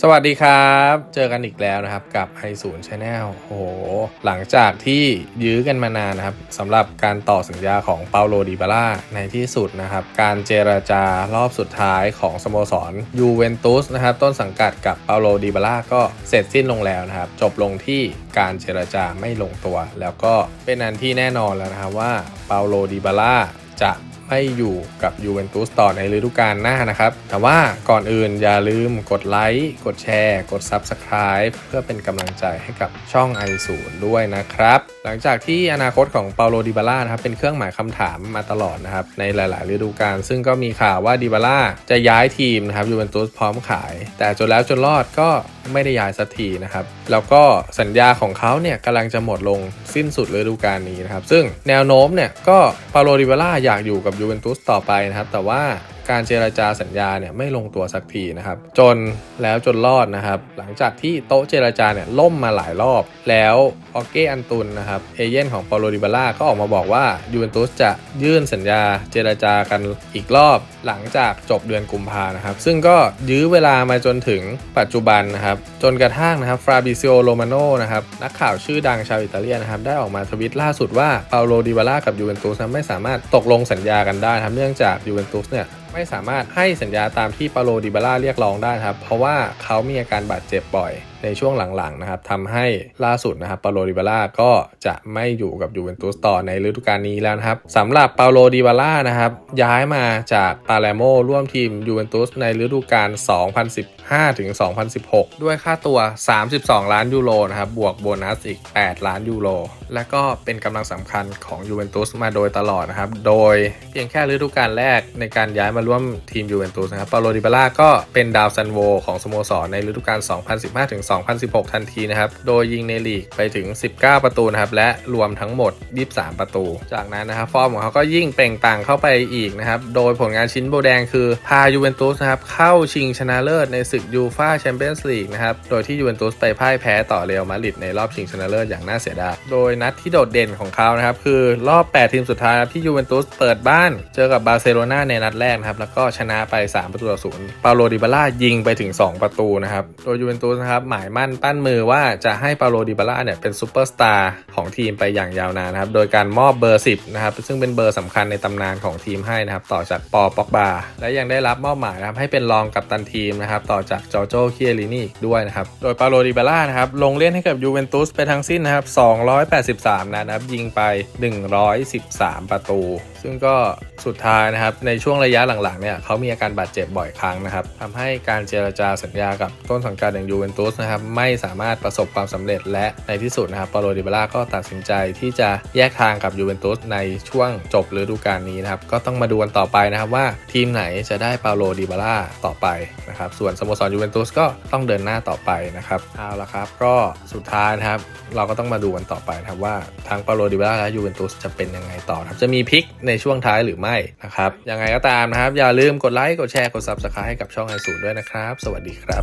สวัสดีครับ เจอกันอีกแล้วนะครับกับไอศูนย์ชาแนลโอ้โห หลังจากที่ยื้อกันมานานนะครับสำหรับการต่อสัญญาของเปาโลดิบาร่าในที่สุดนะครับ การเจรจารอบสุดท้ายของสโมสรยูเวนตุสนะครับต้นสังกัดกับเปาโลดิบาร่าก็เสร็จสิ้นลงแล้วนะครับ จบลงที่การเจรจาไม่ลงตัว แล้วก็เป็นอันที่แน่นอนแล้วนะครับว่าเปาโลดิบาร่าจะ ไม่อยู่กับยูเวนตุสต่อในฤดูกาลหน้านะครับ แต่ว่าก่อนอื่นอย่าลืมกดไลค์กดแชร์ กด Subscribe เพื่อเป็นกำลังใจให้กับช่อง i อ0ด้วยนะครับ หลังจากที่อนาคตของเปาโลดิบาร่านะครับเป็นเครื่องหมายคำถามมาตลอดนะครับในหลาย ๆ ฤดูกาลซึ่งก็มีข่าวว่าดิบาร่าจะย้ายทีมนะครับยูเวนตุสพร้อมขาย แต่จนแล้วจนรอดก็ไม่ได้ย้ายสักทีนะครับ แล้วก็สัญญาของเขาเนี่ยกำลังจะหมดลงสิ้นสุดฤดูกาลนี้นะครับ ซึ่งแนวโน้มเนี่ยก็เปาโลดิบาร่าอยากอยู่กับยูเวนตุสต่อไปนะครับ แต่ว่าการเจราจาสัญญาเนี่ยไม่ลงตัวสักทีนะครับ จนแล้วจนรอดนะครับ หลังจากที่โต๊ะเจราจาเนี่ยล่มมาหลายรอบ แล้วออเกอันตุนนะครับเอเย่นของเปาโลดิบาร่าก็ออกมาบอกว่ายูเวนตุสจะยื่นสัญญาเจราจากันอีกรอบหลังจากจบเดือนกุมภานะครับ ซึ่งก็ยื้อเวลามาจนถึงปัจจุบันนะครับ จนกระทั่งนะครับฟราบิซิโอโรมาโนนะครับนักข่าวชื่อดังชาวอิตาเลียนนะครับได้ออกมาทวิตล่าสุดว่าเปาโลดิบาร่ากับยูเวนตุสไม่สามารถตกลงสัญญากันได้ครับเนื่องจากยูเวนตุสเนี่ยไม่สามารถให้สัญญาตามที่ปาโลดิบาร่าเรียกร้องได้ครับ เพราะว่าเขามีอาการบาดเจ็บบ่อย ในช่วงหลังๆนะครับทำให้ล่าสุดนะครับเปาโลดิบาร่าก็จะไม่อยู่กับยูเวนตุสต่อในฤดูกาลนี้แล้วนะครับสำหรับเปาโลดิบาร่านะครับย้ายมาจากปาเลโมร่วมทีมยูเวนตุสในฤดูกาล 2015ถึง2016 ด้วยค่าตัว 32 ล้านยูโรนะครับบวกโบนัสอีก 8 ล้านยูโรและก็เป็นกำลังสำคัญของยูเวนตุสมาโดยตลอดนะครับ โดยเพียงแค่ฤดูกาลแรกในการย้ายมาร่วมทีมยูเวนตุสนะครับเปาโลดิบาร่าก็เป็นดาวซันโวของสโมสรในฤดูกาล 2015ถึง2016 ทันทีนะครับ โดยยิงในลีกไปถึง 19 ประตูนะครับ และรวมทั้งหมด 23 ประตู จากนั้นนะครับ ฟอร์มของเขาก็ยิ่งเปล่งปลั่งเข้าไปอีกนะครับ โดยผลงานชิ้นโบแดงคือ พายูเวนตุสนะครับ เข้าชิงชนะเลิศในศึกยูฟาแชมเปี้ยนส์ลีกนะครับ โดยที่ยูเวนตุสไปพ่ายแพ้ต่อเรอัลมาดริดในรอบชิงชนะเลิศอย่างน่าเสียดาย โดยนัดที่โดดเด่นของเขานะครับคือรอบ 8 ทีมสุดท้ายที่ยูเวนตุสเปิดบ้านเจอกับบาร์เซโลนาในนัดแรกนะครับแล้วก็ชนะไป 3 ประตูต่อศูนย์ปาโลดิบาร่ายิงไปถึง 2 ประตูนะครับโดยยูเวนตุสนะครับหมายมั่นปั้นมือว่าจะให้ปาโลดิบาร่าเนี่ยเป็นซูเปอร์สตาร์ของทีมไปอย่างยาวนานนะครับ โดยการมอบเบอร์ 10 นะครับ ซึ่งเป็นเบอร์สำคัญในตำนานของทีมให้นะครับ ต่อจากปอป็อกบา และยังได้รับมอบหมายนะครับให้เป็นรองกัปตันทีมนะครับ ต่อจากจอร์โจเคียรินีอีกด้วยนะครับ โดยปาโลดิบาร่านะครับ ลงเล่นให้กับยูเวนตุสไปทั้งสิ้นนะครับ283นัดนะครับ ยิงไป 113 ประตู ซึ่งก็สุดท้ายนะครับ ในช่วงระยะหลังๆเนี่ยเขามีอาการบาดเจ็บบ่อยครั้งนะครับทำให้การเจรจาสัญญากับต้นสังกัดอย่างยูเวนตุสนะครับไม่สามารถประสบความสำเร็จและในที่สุดนะครับปาโลดิบาร่าก็ตัดสินใจที่จะแยกทางกับยูเวนตุสในช่วงจบฤดูกาลนี้นะครับก็ต้องมาดูกันต่อไปนะครับว่าทีมไหนจะได้ปาโลดิบาร่าต่อไปนะครับส่วนสโมสรยูเวนตุสก็ต้องเดินหน้าต่อไปนะครับเอาละครับก็สุดท้ายนะครับเราก็ต้องมาดูกันต่อไปนะครับว่าทางปาโลดิบาร่าและยูเวนตุสจะเป็นยังไงต่อครับจะมีพลิกในช่วงท้ายหรือไม่นะครับยังไงก็ตามนะครับ อย่าลืมกดไลค์กดแชร์กด subscribe ให้กับช่องไอศูนย์ด้วยนะครับ สวัสดีครับ